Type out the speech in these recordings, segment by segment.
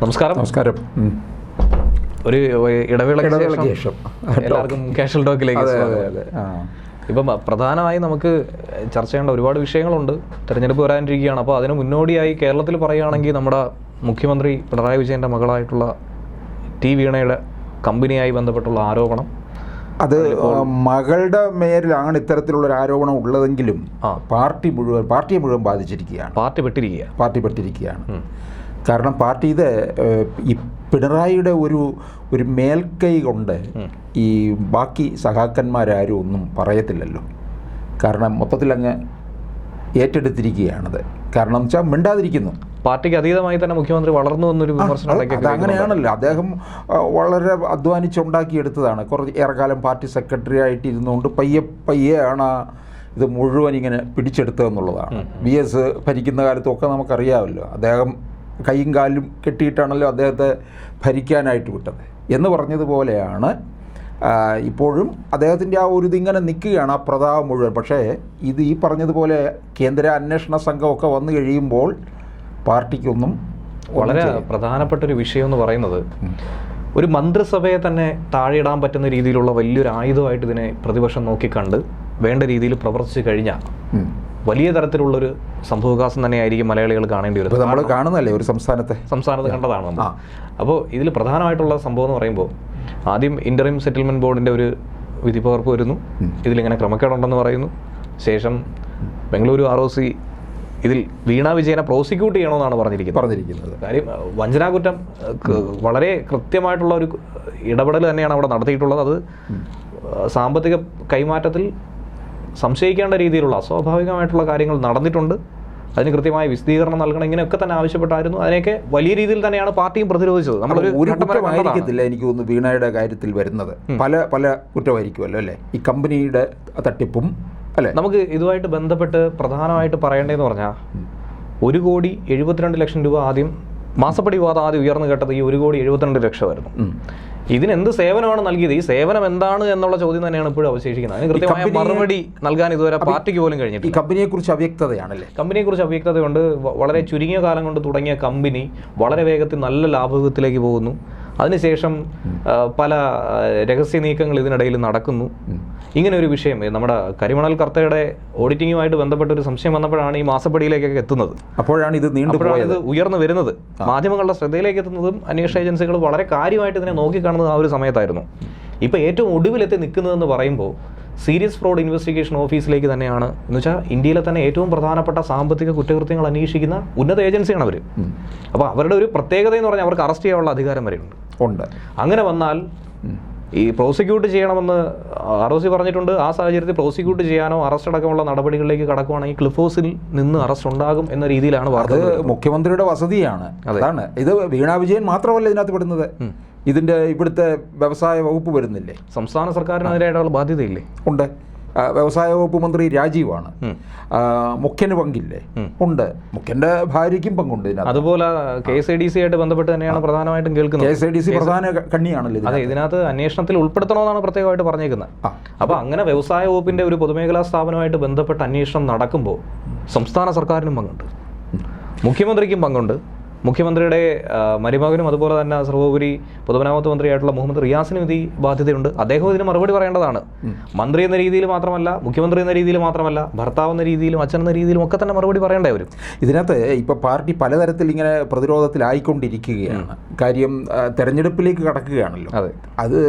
നമസ്കാരം. നമസ്കാരം. ഒരു ഇടവേളയ്ക്ക് ശേഷം. എല്ലാവർക്കും കാഷ്വൽ ടോക്കിലേക്ക് ഇപ്പം പ്രധാനമായും നമുക്ക് ചർച്ച ചെയ്യേണ്ട ഒരുപാട് വിഷയങ്ങളുണ്ട്. തെരഞ്ഞെടുപ്പ് വരാനിരിക്കുകയാണ്. അപ്പോൾ അതിന് മുന്നോടിയായി കേരളത്തിൽ പറയുകയാണെങ്കിൽ നമ്മുടെ മുഖ്യമന്ത്രി പിണറായി വിജയന്റെ മകളായിട്ടുള്ള ടി വീണയുടെ കമ്പനിയായി ബന്ധപ്പെട്ടുള്ള ആരോപണം. അത് മകളുടെ മേലിലാണ് ഇത്തരത്തിലുള്ള ഒരു ആരോപണം ഉള്ളതെങ്കിലും. പാർട്ടി മുഴുവൻ പാർട്ടിയെ മുഴുവൻ ബാധിച്ചിരിക്കുകയാണ്. Party പെട്ടിരിക്കുക party പെട്ടിരിക്കുകയാണ്. കാരണം പാർട്ടി ഇത് ഈ പിണറായിയുടെ ഒരു ഒരു മേൽക്കൈ കൊണ്ട് ഈ ബാക്കി സഖാക്കന്മാരാരും ഒന്നും പറയത്തില്ലല്ലോ. കാരണം മൊത്തത്തിൽ അങ്ങ് ഏറ്റെടുത്തിരിക്കുകയാണത്. കാരണം വെച്ചാൽ മിണ്ടാതിരിക്കുന്നു. പാർട്ടിക്ക് അതീതമായി തന്നെ മുഖ്യമന്ത്രി വളർന്നു എന്നൊരു വിമർശനം അങ്ങനെയാണല്ലോ. അദ്ദേഹം വളരെ അധ്വാനിച്ചുണ്ടാക്കിയെടുത്തതാണ്. കുറച്ച് ഏറെക്കാലം പാർട്ടി സെക്രട്ടറി ആയിട്ട് ഇരുന്നുകൊണ്ട് പയ്യെ പയ്യെ ആണ് ഇത് മുഴുവൻ ഇങ്ങനെ പിടിച്ചെടുത്തതെന്നുള്ളതാണ്. ബി എസ് ഭരിക്കുന്ന കാലത്തൊക്കെ നമുക്കറിയാമല്ലോ. അദ്ദേഹം കൈയും കാലും കെട്ടിയിട്ടാണല്ലോ അദ്ദേഹത്തെ ഭരിക്കാനായിട്ട് വിട്ടത്. എന്ന് പറഞ്ഞതുപോലെയാണ് ഇപ്പോഴും അദ്ദേഹത്തിന്റെ ആ ഒരു ഇതിങ്ങനെ നിൽക്കുകയാണ് ആ പ്രതാപം മുഴുവൻ. പക്ഷേ ഇത് ഈ പറഞ്ഞതുപോലെ കേന്ദ്ര അന്വേഷണ സംഘമൊക്കെ വന്നു കഴിയുമ്പോൾ പാർട്ടിക്കൊന്നും വളരെ പ്രധാനപ്പെട്ട ഒരു വിഷയം എന്ന് പറയുന്നത് ഒരു മന്ത്രിസഭയെ തന്നെ താഴെയിടാൻ പറ്റുന്ന രീതിയിലുള്ള വലിയൊരു ആയുധമായിട്ട് ഇതിനെ പ്രതിപക്ഷം നോക്കിക്കണ്ട് വേണ്ട രീതിയിൽ പ്രവർത്തിച്ചു കഴിഞ്ഞാൽ. വലിയ തരത്തിലുള്ളൊരു സംഭവവികാസം തന്നെയായിരിക്കും മലയാളികൾ കാണേണ്ടി വരുന്നത് നമ്മൾ കാണുന്നല്ലേ ഒരു സംസ്ഥാനത്തെ? സംസ്ഥാനത്ത് കണ്ടതാണ് നമ്മൾ. അപ്പോൾ ഇതിൽ പ്രധാനമായിട്ടുള്ള സംഭവം എന്ന് പറയുമ്പോൾ ആദ്യം ഇന്ററിം സെറ്റിൽമെന്റ് ബോർഡിന്റെ ഒരു വിധി പകർപ്പ് വരുന്നു ഇതിലിങ്ങനെ ക്രമക്കേടുണ്ടെന്ന് പറയുന്നു. ശേഷം ബംഗളൂരു ആർ ഒ സി ഇതിൽ വീണ വിജയനെ പ്രോസിക്യൂട്ട് ചെയ്യണമെന്നാണ് പറഞ്ഞിരിക്കുന്നത്. പറഞ്ഞിരിക്കുന്നത്. കാര്യം വഞ്ചനാകുറ്റം വളരെ കൃത്യമായിട്ടുള്ള ഒരു ഇടപെടൽ തന്നെയാണ് അവിടെ നടത്തിയിട്ടുള്ളത്. അത് സാമ്പത്തിക കൈമാറ്റത്തിൽ സംശയിക്കേണ്ട രീതിയിലുള്ള അസ്വാഭാവികമായിട്ടുള്ള കാര്യങ്ങൾ നടന്നിട്ടുണ്ട്. അതിന് കൃത്യമായ വിശദീകരണം നൽകണം. ഇങ്ങനെയൊക്കെ തന്നെ ആവശ്യപ്പെട്ടായിരുന്നു. അതിനൊക്കെ വലിയ രീതിയിൽ തന്നെയാണ് പാർട്ടിയും പ്രതിരോധിച്ചത്. നമ്മൾ ഒരു കുറ്റമായിരിക്കത്തില്ല എനിക്ക് തോന്നുന്നു വീണയുടെ കാര്യത്തിൽ വരുന്നത്. പല പല കുറ്റമായിരിക്കുമല്ലോ അല്ലേ? ഈ കമ്പനിയുടെ തട്ടിപ്പും അല്ലേ? നമുക്ക് ഇതുമായിട്ട് ബന്ധപ്പെട്ട് പ്രധാനമായിട്ട് പറയേണ്ടതെന്ന് പറഞ്ഞാൽ ഒരു കോടി എഴുപത്തിരണ്ട് ലക്ഷം രൂപ ആദ്യം മാസപ്പടി വിവാദം ആദ്യം ഉയർന്നു കേട്ടത് ഈ ഒരു കോടി എഴുപത്തിരണ്ട് ലക്ഷമായിരുന്നു ഇതിനെന്ത് സേവനമാണ് നൽകിയത്? ഈ സേവനം എന്താണ് എന്നുള്ള ചോദ്യം തന്നെയാണ് ഇപ്പോഴും അവശേഷിക്കുന്നത്. അതിന് കൃത്യമായ മറുപടി നൽകാൻ ഇതുവരെ പാർട്ടിക്ക് പോലും ഈ കമ്പനിയെ കമ്പനിയെക്കുറിച്ച് അവ്യക്തതയാണല്ലേ? കമ്പനിയെക്കുറിച്ച് അവ്യക്തതയുണ്ട്. വളരെ ചുരുങ്ങിയ കാലം കൊണ്ട് തുടങ്ങിയ കമ്പനി വളരെ വേഗത്തിൽ നല്ല ലാഭകത്തിലേക്ക് പോകുന്നു. അതിനുശേഷം പല രഹസ്യ നീക്കങ്ങൾ ഇതിനിടയിൽ നടക്കുന്നു. ഇങ്ങനെ ഒരു വിഷയം നമ്മുടെ കരിമണൽ കർത്തയുടെ ഓഡിറ്റിങ്ങുമായിട്ട് ബന്ധപ്പെട്ട ഒരു സംശയം വന്നപ്പോഴാണ് ഈ മാസപ്പടിയിലേക്കൊക്കെ എത്തുന്നത്. അപ്പോഴാണ് ഇത് അപ്പോഴാണ് നീണ്ടുപോയത് ഇത് ഉയർന്നു വരുന്നത്. മാധ്യമങ്ങളുടെ ശ്രദ്ധയിലേക്ക് എത്തുന്നതും അന്വേഷണ ഏജൻസികൾ വളരെ കാര്യമായിട്ട് ഇതിനെ നോക്കിക്കാണുന്നത് ആ ഒരു സമയത്തായിരുന്നു. ഇപ്പോൾ ഏറ്റവും ഒടുവിലെത്തി നിൽക്കുന്നതെന്ന് പറയുമ്പോൾ സീരിയസ് ഫ്രോഡ് ഇൻവെസ്റ്റിഗേഷൻ ഓഫീസിലേക്ക് തന്നെയാണ്. എന്ന് വെച്ചാൽ ഇന്ത്യയിലെ തന്നെ ഏറ്റവും പ്രധാനപ്പെട്ട സാമ്പത്തിക കുറ്റകൃത്യങ്ങൾ അന്വേഷിക്കുന്ന ഉന്നത ഏജൻസിയാണ് അവർ അപ്പോൾ അവരുടെ ഒരു പ്രത്യേകത എന്ന് പറഞ്ഞാൽ അവർക്ക് അറസ്റ്റ് ചെയ്യാനുള്ള അധികാരം വരെയുണ്ട്. ഉണ്ട്. അങ്ങനെ വന്നാൽ ഈ പ്രോസിക്യൂട്ട് ചെയ്യണമെന്ന് ആർ ഒ സി പറഞ്ഞിട്ടുണ്ട്. ആ സാഹചര്യത്തിൽ പ്രോസിക്യൂട്ട് ചെയ്യാനോ അറസ്റ്റ് അടക്കമുള്ള നടപടികളിലേക്ക് കടക്കുവാണെങ്കിൽ ക്ലിഫ് ഹൗസിൽ നിന്ന് അറസ്റ്റ് ഉണ്ടാകും എന്ന രീതിയിലാണ് വാർത്ത മുഖ്യമന്ത്രിയുടെ വസതിയാണ്. അതാണ്. ഇത് വീണ വിജയൻ മാത്രമല്ല ഇതിനകത്ത് പെടുന്നത്. ഇതിന്റെ ഇവിടുത്തെ വ്യവസായ വകുപ്പ് വരുന്നില്ലേ? സംസ്ഥാന സർക്കാരിനെതിരായിട്ടുള്ള ബാധ്യതയില്ലേ? ഉണ്ട്. വ്യവസായ വകുപ്പ് മന്ത്രി രാജീവാണ്. മുഖ്യന് പങ്കില്ലേ? ഉണ്ട്. മുഖ്യന്റെ ഭാര്യയ്ക്കും പങ്കുണ്ട് അതുപോലെ K S I D C ആയിട്ട് ബന്ധപ്പെട്ട് തന്നെയാണ് പ്രധാനമായിട്ടും കേൾക്കുന്നത്. K S I D C പ്രധാന കണ്ണിയാണല്ലോ അതെ ഇതിനകത്ത് അന്വേഷണത്തിൽ ഉൾപ്പെടുത്തണമെന്നാണ് പ്രത്യേകമായിട്ട് പറഞ്ഞേക്കുന്നത്. അപ്പൊ അപ്പോൾ അങ്ങനെ വ്യവസായ വകുപ്പിന്റെ ഒരു പൊതുമേഖലാ സ്ഥാപനമായിട്ട് ബന്ധപ്പെട്ട് അന്വേഷണം നടക്കുമ്പോൾ സംസ്ഥാന സർക്കാരിനും പങ്കുണ്ട്. മുഖ്യമന്ത്രിക്കും പങ്കുണ്ട്. മുഖ്യമന്ത്രിയുടെ മരുമകനും അതുപോലെ തന്നെ സർവോപരി പൊതുമരാമത്ത് മന്ത്രിയായിട്ടുള്ള മുഹമ്മദ് റിയാസിനും ഇത് ബാധ്യതയുണ്ട്. അദ്ദേഹം ഇതിന് മറുപടി പറയേണ്ടതാണ്. മന്ത്രി എന്ന രീതിയിൽ മാത്രമല്ല മുഖ്യമന്ത്രി എന്ന രീതിയിൽ മാത്രമല്ല ഭർത്താവ് എന്ന രീതിയിലും അച്ഛൻ എന്ന രീതിയിലും ഒക്കെ തന്നെ മറുപടി പറയേണ്ടേ വരും. ഇതിനകത്ത് ഇപ്പോൾ പാർട്ടി പലതരത്തിൽ ഇങ്ങനെ പ്രതിരോധത്തിലായിക്കൊണ്ടിരിക്കുകയാണ്. കാര്യം തെരഞ്ഞെടുപ്പിലേക്ക് കടക്കുകയാണല്ലോ. അതെ. അത്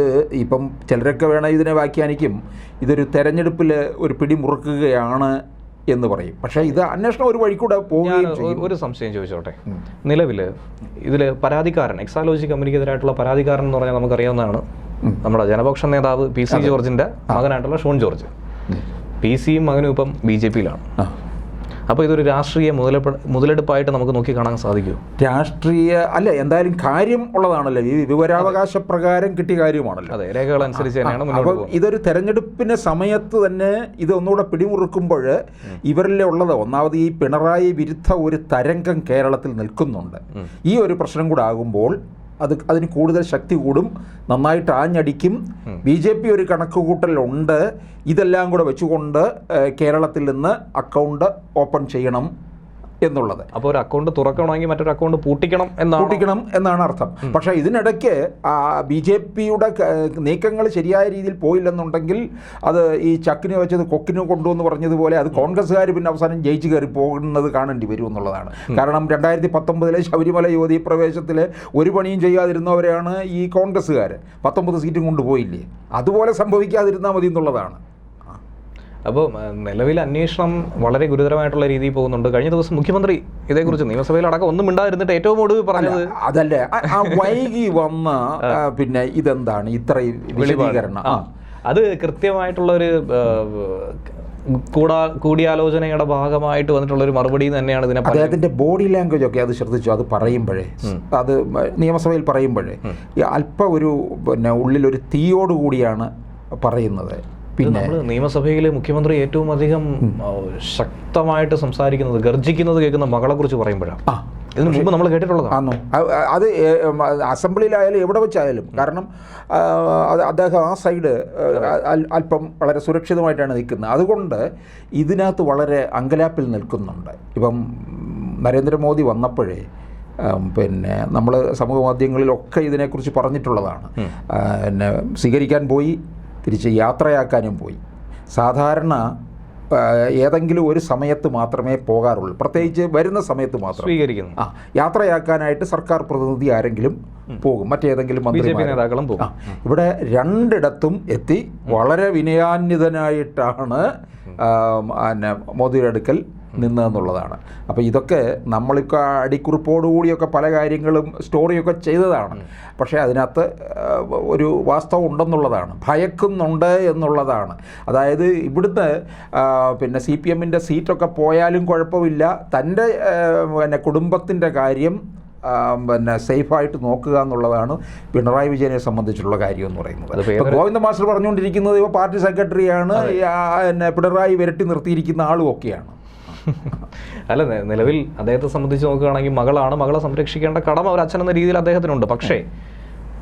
ഇപ്പം ചിലരൊക്കെ വേണം ഇതിനെ വ്യാഖ്യാനിക്കും. ഇതൊരു തെരഞ്ഞെടുപ്പിൽ ഒരു പിടിമുറുക്കുകയാണ് എന്ന് പറയും. പക്ഷേ ഇത് അന്വേഷണം ഒരു വഴിക്കൂടെ കൂടെ പോവുകയും ഒരു സംശയം ചോദിച്ചോട്ടെ? നിലവിൽ ഇതിൽ പരാതിക്കാരൻ എക്സാലോജി കമ്പനിക്കെതിരായിട്ടുള്ള പരാതിക്കാരൻ എന്ന് പറഞ്ഞാൽ നമുക്കറിയാവുന്നതാണ് നമ്മുടെ ജനപക്ഷ നേതാവ് പി സി ജോർജിന്റെ മകനായിട്ടുള്ള ഷോൺ ജോർജ്. പി സിയും മകനും ഇപ്പം ബി ജെ പിയിലാണ്. അപ്പോൾ ഇതൊരു രാഷ്ട്രീയ മുതലെടുപ്പ് മുതലെടുപ്പായിട്ട് നമുക്ക് നോക്കി കാണാൻ സാധിക്കുമോ രാഷ്ട്രീയ അല്ല എന്തായാലും കാര്യം ഉള്ളതാണല്ലോ. ഈ വിവരാവകാശ പ്രകാരം കിട്ടിയ കാര്യമാണല്ലോ. അതെ രേഖകൾ അനുസരിച്ച് തന്നെയാണ് അപ്പോൾ ഇതൊരു തെരഞ്ഞെടുപ്പിന്റെ സമയത്ത് തന്നെ ഇത് ഒന്നുകൂടെ പിടിമുറുക്കുമ്പോൾ ഇവരിലെ ഉള്ളത് ഒന്നാമത് ഈ പിണറായി വിരുദ്ധ ഒരു തരംഗം കേരളത്തിൽ നിൽക്കുന്നുണ്ട്. ഈ ഒരു പ്രശ്നം കൂടെ ആകുമ്പോൾ അത് അതിന് കൂടുതൽ ശക്തി കൂടും നന്നായിട്ട് ആഞ്ഞടിക്കും. ബി ജെ പി ഒരു കണക്കുകൂട്ടലുണ്ട്. ഇതെല്ലാം കൂടെ വെച്ചുകൊണ്ട് കേരളത്തിൽ നിന്ന് അക്കൗണ്ട് ഓപ്പൺ ചെയ്യണം. എന്നുള്ളത്. അപ്പോൾ ഒരു അക്കൗണ്ട് തുറക്കണമെങ്കിൽ മറ്റൊരു അക്കൗണ്ട് പൂട്ടിക്കണം എന്നാണ് പൂട്ടിക്കണം എന്നാണ് അർത്ഥം. പക്ഷേ ഇതിനിടയ്ക്ക് ബി ജെ പിയുടെ നീക്കങ്ങൾ ശരിയായ രീതിയിൽ പോയില്ലെന്നുണ്ടെങ്കിൽ അത് ഈ ചക്കിന് വെച്ചത് കൊക്കിന് കൊണ്ടുവന്ന് പറഞ്ഞതുപോലെ അത് കോൺഗ്രസ്സുകാർ പിന്നെ അവസാനം ജയിച്ചു കയറി പോകുന്നത് കാണേണ്ടി വരും എന്നുള്ളതാണ് കാരണം രണ്ടായിരത്തി പത്തൊമ്പതിലെ ശബരിമല യുവതി പ്രവേശത്തിൽ ഒരു പണിയും ചെയ്യാതിരുന്നവരെയാണ് ഈ കോൺഗ്രസ്സുകാർ പത്തൊമ്പത് സീറ്റും കൊണ്ടുപോയില്ലേ? അതുപോലെ സംഭവിക്കാതിരുന്നാൽ മതി എന്നുള്ളതാണ്. അപ്പോൾ നിലവിൽ അന്വേഷണം വളരെ ഗുരുതരമായിട്ടുള്ള രീതിയിൽ പോകുന്നുണ്ട്. കഴിഞ്ഞ ദിവസം മുഖ്യമന്ത്രി ഇതേക്കുറിച്ച് നിയമസഭയിൽ അടക്കം ഒന്നും ഉണ്ടായിരുന്നിട്ട് ഏറ്റവും ഒടുവിൽ പറഞ്ഞത്? അതല്ലേ. ആ- വൈകി വന്ന പിന്നെ ഇതെന്താണ്? ഇത്രയും വിശദീകരണം. അത് കൃത്യമായിട്ടുള്ള ഒരു കൂടാ കൂടിയാലോചനയുടെ ഭാഗമായിട്ട് വന്നിട്ടുള്ള ഒരു മറുപടി തന്നെയാണ് ഇതിനെ അദ്ദേഹത്തിന്റെ ബോഡി ലാംഗ്വേജ് ഒക്കെ അത് ശ്രദ്ധിച്ചു. അത് പറയുമ്പോഴേ അത് നിയമസഭയിൽ പറയുമ്പോഴേ അല്പ ഒരു പിന്നെ ഉള്ളിലൊരു തീയോടുകൂടിയാണ് പറയുന്നത്. പിന്നെ നമ്മൾ നിയമസഭയിൽ മുഖ്യമന്ത്രി ഏറ്റവും അധികം ശക്തമായിട്ട് സംസാരിക്കുന്നത് ഗർജിക്കുന്നത് കേൾക്കുന്ന മകളെ കുറിച്ച് പറയുമ്പോഴാണ്. ആ. ഇതിനു മുമ്പ് നമ്മൾ കേട്ടിട്ടുള്ളതാണ്. അത് അസംബ്ലിയിലായാലും എവിടെ വെച്ചായാലും കാരണം അദ്ദേഹം ആ സൈഡ് അല്പം വളരെ സുരക്ഷിതമായിട്ടാണ് നിൽക്കുന്നത്. അതുകൊണ്ട് ഇതിനകത്ത് വളരെ അങ്കലാപ്പിൽ നിൽക്കുന്നുണ്ട്. ഇപ്പം നരേന്ദ്രമോദി വന്നപ്പോഴേ പിന്നെ നമ്മൾ സമൂഹ മാധ്യമങ്ങളിലൊക്കെ ഇതിനെക്കുറിച്ച് പറഞ്ഞിട്ടുള്ളതാണ്. പിന്നെ സ്വീകരിക്കാൻ പോയി തിരിച്ച് യാത്രയാക്കാനും പോയി. സാധാരണ ഏതെങ്കിലും ഒരു സമയത്ത് മാത്രമേ പോകാറുള്ളൂ. പ്രത്യേകിച്ച് വരുന്ന സമയത്ത് മാത്രം. സ്വീകരിക്കുന്നു. ആ യാത്രയാക്കാനായിട്ട് സർക്കാർ പ്രതിനിധി ആരെങ്കിലും പോകും. മറ്റേതെങ്കിലും മന്ത്രി നേതാക്കളും പോകും. ഇവിടെ രണ്ടിടത്തും എത്തി വളരെ വിനയാന്വിതനായിട്ടാണ് മോദിയുടെ അടുക്കൽ നിന്നതെന്നുള്ളതാണ്. അപ്പോൾ ഇതൊക്കെ നമ്മളിപ്പോൾ അടിക്കുറിപ്പോടുകൂടിയൊക്കെ പല കാര്യങ്ങളും സ്റ്റോറിയൊക്കെ ചെയ്തതാണ്. പക്ഷേ അതിനകത്ത് ഒരു വാസ്തവം ഉണ്ടെന്നുള്ളതാണ്. ഭയക്കുന്നുണ്ട് എന്നുള്ളതാണ്. അതായത് ഇവിടുന്ന് പിന്നെ സി പി എമ്മിന്റെ സീറ്റൊക്കെ പോയാലും കുഴപ്പമില്ല. തന്റെ പിന്നെ കുടുംബത്തിന്റെ കാര്യം പിന്നെ സേഫായിട്ട് നോക്കുക എന്നുള്ളതാണ് പിണറായി വിജയനെ സംബന്ധിച്ചുള്ള കാര്യം എന്ന് പറയുന്നത്. ഗോവിന്ദ മാസ്റ്റർ പറഞ്ഞുകൊണ്ടിരിക്കുന്നത് ഇപ്പോൾ പാർട്ടി സെക്രട്ടറിയാണ്. പിന്നെ പിണറായി വിരട്ടി നിർത്തിയിരിക്കുന്ന ആളും ഒക്കെയാണ് അല്ല നിലവിൽ അദ്ദേഹത്തെ സംബന്ധിച്ച് നോക്കുകയാണെങ്കിൽ മകളാണ്. മകളെ സംരക്ഷിക്കേണ്ട കടമ ഒരു അച്ഛൻ എന്ന രീതിയിൽ അദ്ദേഹത്തിനുണ്ട്. പക്ഷേ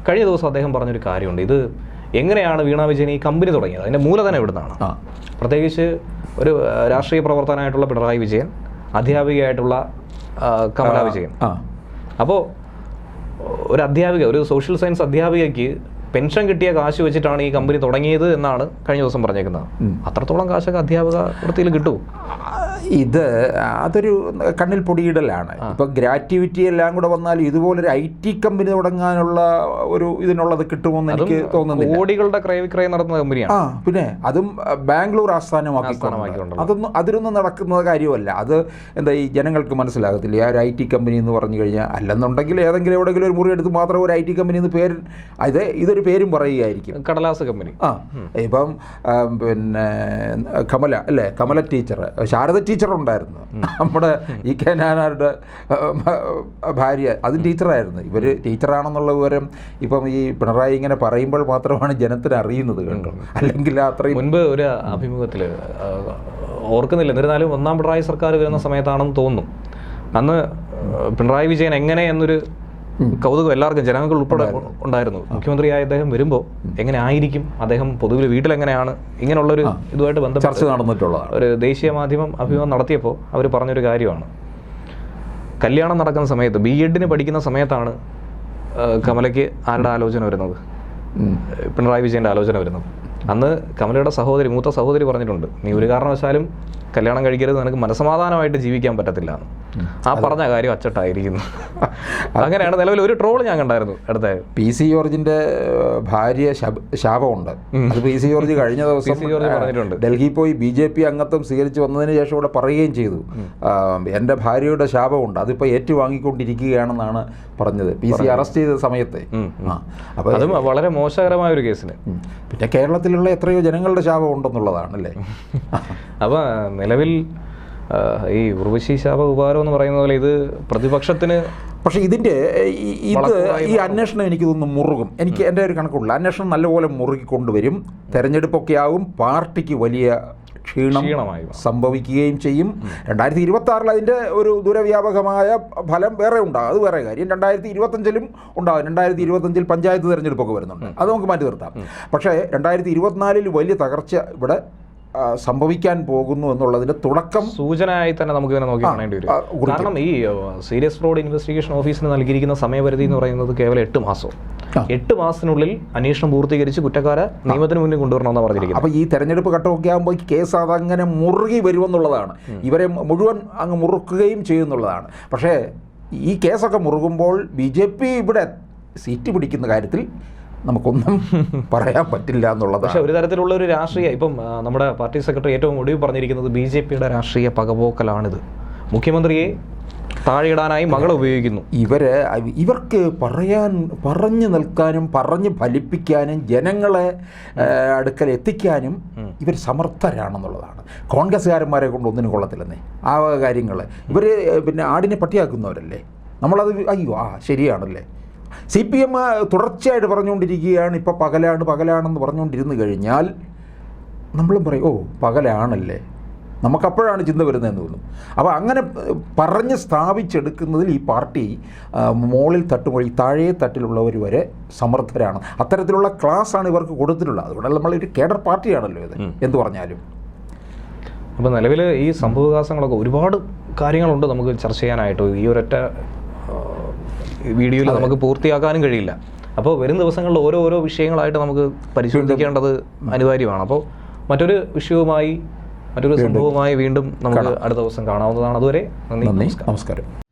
കഴിഞ്ഞ ദിവസം അദ്ദേഹം പറഞ്ഞൊരു കാര്യമുണ്ട്. ഇത് എങ്ങനെയാണ് വീണ വിജയൻ ഈ കമ്പനി തുടങ്ങിയത്? അതിന്റെ മൂലധനം എവിടുന്നാണ്? ആ. പ്രത്യേകിച്ച് ഒരു രാഷ്ട്രീയ പ്രവർത്തനമായിട്ടുള്ള പിണറായി വിജയൻ അധ്യാപികയായിട്ടുള്ള കമലാ വിജയൻ. അപ്പോൾ ഒരു അധ്യാപിക ഒരു സോഷ്യൽ സയൻസ് അധ്യാപികയ്ക്ക് പെൻഷൻ കിട്ടിയ കാശ് വെച്ചിട്ടാണ് ഈ കമ്പനി തുടങ്ങിയത് എന്നാണ് കഴിഞ്ഞ ദിവസം പറഞ്ഞേക്കുന്നത്. അത്രത്തോളം കാശൊക്കെ അധ്യാപക വൃത്തിയിൽ കിട്ടുമോ? ഇത് അതൊരു കണ്ണിൽ പൊടിയിടലാണ്. ഇപ്പൊ ഗ്രാറ്റിവിറ്റി എല്ലാം കൂടെ വന്നാൽ ഇതുപോലൊരു ഐ ടി കമ്പനി തുടങ്ങാനുള്ള ഒരു ഇതിനുള്ളത് കിട്ടുമെന്ന് എനിക്ക് തോന്നുന്നില്ല. കോടികളുടെ ക്രയവിക്രയം നടത്തുന്ന കമ്പനിയാണ്. ആ പിന്നെ അതും ബാംഗ്ലൂർ ആസ്ഥാനമാക്കി. അതൊന്നും അതിലൊന്നും നടക്കുന്ന കാര്യമല്ല. അത് എന്താ ഈ ജനങ്ങൾക്ക് മനസ്സിലാകത്തില്ല. ആ ഒരു ഐ ടി കമ്പനി എന്ന് പറഞ്ഞു കഴിഞ്ഞാൽ അല്ലെന്നുണ്ടെങ്കിൽ ഏതെങ്കിലും എവിടെയെങ്കിലും ഒരു മുറി എടുത്ത് മാത്രം ഒരു ഐ ടി കമ്പനി എന്ന് പേര് അത് ഇതൊരു പേരും പറയുകയായിരിക്കും. കടലാസ് കമ്പനി. ആ ഇപ്പം പിന്നെ കമല അല്ലേ? കമല ടീച്ചർ ശാരദ ടീച്ചർ ഉണ്ടായിരുന്നു നമ്മുടെ ഇ കെ നായനാരുടെ ആ, ഭാര്യ അതും ടീച്ചറായിരുന്നു. ഇവർ ടീച്ചറാണെന്നുള്ള വിവരം ഇപ്പം ഈ പിണറായി ഇങ്ങനെ പറയുമ്പോൾ മാത്രമാണ് ജനത്തിന് അറിയുന്നത് കേട്ടോ. അല്ലെങ്കിൽ അത്രയും മുൻപ് ഒരു അഭിമുഖത്തിൽ ഓർക്കുന്നില്ല. എന്നിരുന്നാലും ഒന്നാം പിണറായി സർക്കാർ വരുന്ന സമയത്താണെന്ന് തോന്നുന്നു അന്ന് പിണറായി വിജയൻ എങ്ങനെ എന്നൊരു കൗതുകം എല്ലാവർക്കും ജനങ്ങൾ ഉൾപ്പെടെ ഉണ്ടായിരുന്നു. മുഖ്യമന്ത്രിയായ അദ്ദേഹം വരുമ്പോൾ എങ്ങനെ ആയിരിക്കും? അദ്ദേഹം പൊതുവിൽ വീട്ടിലെങ്ങനെയാണ്? ഇങ്ങനെയുള്ളൊരു ഇതുമായിട്ട് ബന്ധപ്പെട്ട് ചർച്ച നടന്നിട്ടുള്ള ഒരു ദേശീയ മാധ്യമം അഭിമുഖം നടത്തിയപ്പോൾ അവർ പറഞ്ഞൊരു കാര്യമാണ്. കല്യാണം നടക്കുന്ന സമയത്ത് ബി എഡിന് പഠിക്കുന്ന സമയത്താണ് കമലയ്ക്ക് ആരുടെ ആലോചന വരുന്നത്? പിണറായി വിജയന്റെ ആലോചന വരുന്നത്. അന്ന് കമലയുടെ സഹോദരി മൂത്ത സഹോദരി പറഞ്ഞിട്ടുണ്ട് നീ ഒരു കാരണവശാലും കല്യാണം കഴിക്കരുത് നിനക്ക് മനസമാധാനമായിട്ട് ജീവിക്കാൻ പറ്റത്തില്ല എന്ന്. ആ പറഞ്ഞ കാര്യം അച്ചട്ടായിരിക്കുന്നു. അങ്ങനെയാണ് നിലവിൽ ഒരു ട്രോൾ ഞാൻ കണ്ടായിരുന്നു അടുത്ത. പി സി ജോർജിന്റെ ഭാര്യ ശാപമുണ്ട്. അത് പി സി ജോർജ് കഴിഞ്ഞ ദിവസം ഡൽഹി ജോർജ് പറഞ്ഞിട്ടുണ്ട്. ഡൽഹി പോയി ബി ജെ പി അംഗത്വം സ്വീകരിച്ച് വന്നതിന് ശേഷം ഇവിടെ പറയുകയും ചെയ്തു. എന്റെ ഭാര്യയുടെ ശാപമുണ്ട്. അതിപ്പോൾ ഏറ്റുവാങ്ങിക്കൊണ്ടിരിക്കുകയാണെന്നാണ് പറഞ്ഞത്. പി സി അറസ്റ്റ് ചെയ്ത സമയത്തെ. അപ്പോൾ അതും വളരെ മോശകരമായ ഒരു കേസിന്. പിന്നെ കേരളത്തിലുള്ള എത്രയോ ജനങ്ങളുടെ ശാപം ഉണ്ടെന്നുള്ളതാണ് അല്ലേ അപ്പോൾ നിലവിൽ ഈ ഉർവശി ശാപ ഉപകാരം എന്ന് പറയുന്ന പോലെ ഇത് പ്രതിപക്ഷത്തിന് പക്ഷേ ഇതിന്റെ ഇത് ഈ അന്വേഷണം എനിക്ക് തോന്നുന്നു മുറുകും. എനിക്ക് എന്റെ ഒരു കണക്കുള്ള അന്വേഷണം നല്ലപോലെ മുറുകിക്കൊണ്ടുവരും. തെരഞ്ഞെടുപ്പൊക്കെ ആവും. പാർട്ടിക്ക് വലിയ ക്ഷീണം സംഭവിക്കുകയും ചെയ്യും. രണ്ടായിരത്തി ഇരുപത്തി ആറിൽ അതിന്റെ ഒരു ദുരവ്യാപകമായ ഫലം വേറെ ഉണ്ടാകും അത് വേറെ കാര്യം. രണ്ടായിരത്തി ഇരുപത്തഞ്ചിലും ഉണ്ടാകും രണ്ടായിരത്തി ഇരുപത്തഞ്ചിൽ പഞ്ചായത്ത് തിരഞ്ഞെടുപ്പൊക്കെ വരുന്നുണ്ട്. അത് നമുക്ക് മാറ്റി നിർത്താം. പക്ഷേ രണ്ടായിരത്തി ഇരുപത്തിനാലിൽ വലിയ തകർച്ച ഇവിടെ സംഭവിക്കാൻ പോകുന്നു എന്നുള്ളതിന്റെ തുടക്കം സൂചനയായി തന്നെ നമുക്ക് ഇതിനെ നോക്കി കാണേണ്ടി വരും. കാരണം ഈ സീരിയസ് ഫ്രോഡ് ഇൻവെസ്റ്റിഗേഷൻ ഓഫീസിന് നൽകിയിരിക്കുന്ന സമയപരിധി എന്ന് പറയുന്നത് കേവലം എട്ട് മാസം. എട്ട് മാസത്തിനുള്ളിൽ അന്വേഷണം പൂർത്തീകരിച്ച് കുറ്റക്കാരെ നിയമത്തിന് മുന്നിൽ കൊണ്ടുവരണമെന്ന് പറഞ്ഞിരിക്കുന്നത്. അപ്പോൾ ഈ തെരഞ്ഞെടുപ്പ് ഘട്ടമൊക്കെ ആകുമ്പോൾ ഈ കേസ് അതങ്ങനെ മുറുകി വരുമെന്നുള്ളതാണ്. ഇവരെ മുഴുവൻ അങ്ങ് മുറുക്കുകയും ചെയ്യുന്നുള്ളതാണ്. പക്ഷേ ഈ കേസൊക്കെ മുറുകുമ്പോൾ ബി ജെ പി ഇവിടെ സീറ്റ് പിടിക്കുന്ന കാര്യത്തിൽ നമുക്കൊന്നും പറയാൻ പറ്റില്ല പക്ഷെ പക്ഷേ ഒരു തരത്തിലുള്ള ഒരു രാഷ്ട്രീയ ഇപ്പം നമ്മുടെ പാർട്ടി സെക്രട്ടറി ഏറ്റവും ഒടുവിൽ പറഞ്ഞിരിക്കുന്നത് ബി ജെ പിയുടെ രാഷ്ട്രീയ പകപോക്കലാണിത്. മുഖ്യമന്ത്രിയെ താഴെയിടാനായി മകൾ ഉപയോഗിക്കുന്നു. ഇവർ ഇവർക്ക് പറയാൻ പറഞ്ഞു നിൽക്കാനും പറഞ്ഞ് ഫലിപ്പിക്കാനും ജനങ്ങളെ അടുക്കൽ എത്തിക്കാനും ഇവർ സമർത്ഥരാണെന്നുള്ളതാണ്. കോൺഗ്രസ്സുകാരന്മാരെ കൊണ്ട് ഒന്നിനും കൊള്ളത്തില്ലെന്നേ. ആ കാര്യങ്ങൾ ഇവർ പിന്നെ ആടിനെ പട്ടിയാക്കുന്നവരല്ലേ? നമ്മളത് അയ്യോ ആ ശരിയാണല്ലേ? സി പി എം തുടർച്ചയായിട്ട് പറഞ്ഞുകൊണ്ടിരിക്കുകയാണ് ഇപ്പോൾ പകലാണ് പകലാണെന്ന് പറഞ്ഞുകൊണ്ടിരുന്നു കഴിഞ്ഞാൽ നമ്മളും പറയും ഓ പകലാണല്ലേ? നമുക്കപ്പോഴാണ് ചിന്ത വരുന്നതെന്ന് തോന്നും അപ്പോൾ അങ്ങനെ പറഞ്ഞ് സ്ഥാപിച്ചെടുക്കുന്നതിൽ ഈ പാർട്ടി മോളിൽ മോളിൽ തട്ടുമൊഴി താഴെ തട്ടിലുള്ളവർ വരെ സമർത്ഥരാണ്. അത്തരത്തിലുള്ള ക്ലാസ്സാണ് ഇവർക്ക് കൊടുത്തിട്ടുള്ളത്. അതുകൊണ്ട് നമ്മളൊരു കേഡർ പാർട്ടിയാണല്ലോ ഇത് എന്ന് പറഞ്ഞാലും. അപ്പോൾ നിലവിൽ ഈ സംഭവവികാസങ്ങളൊക്കെ ഒരുപാട് കാര്യങ്ങളുണ്ട് നമുക്ക് ചർച്ച ചെയ്യാനായിട്ട്. ഈ ഒരൊറ്റ വീഡിയോയിൽ നമുക്ക് പൂർത്തിയാക്കാനും കഴിയില്ല. അപ്പോൾ വരും ദിവസങ്ങളിൽ ഓരോ ഓരോ വിഷയങ്ങളായിട്ട് നമുക്ക് പരിശോധിക്കേണ്ടത് അനിവാര്യമാണ്. അപ്പോൾ മറ്റൊരു വിഷയവുമായി മറ്റൊരു സംഭവവുമായി വീണ്ടും നമുക്ക് അടുത്ത ദിവസം കാണാവുന്നതാണ്. അതുവരെ നന്ദി നമസ്കാരം.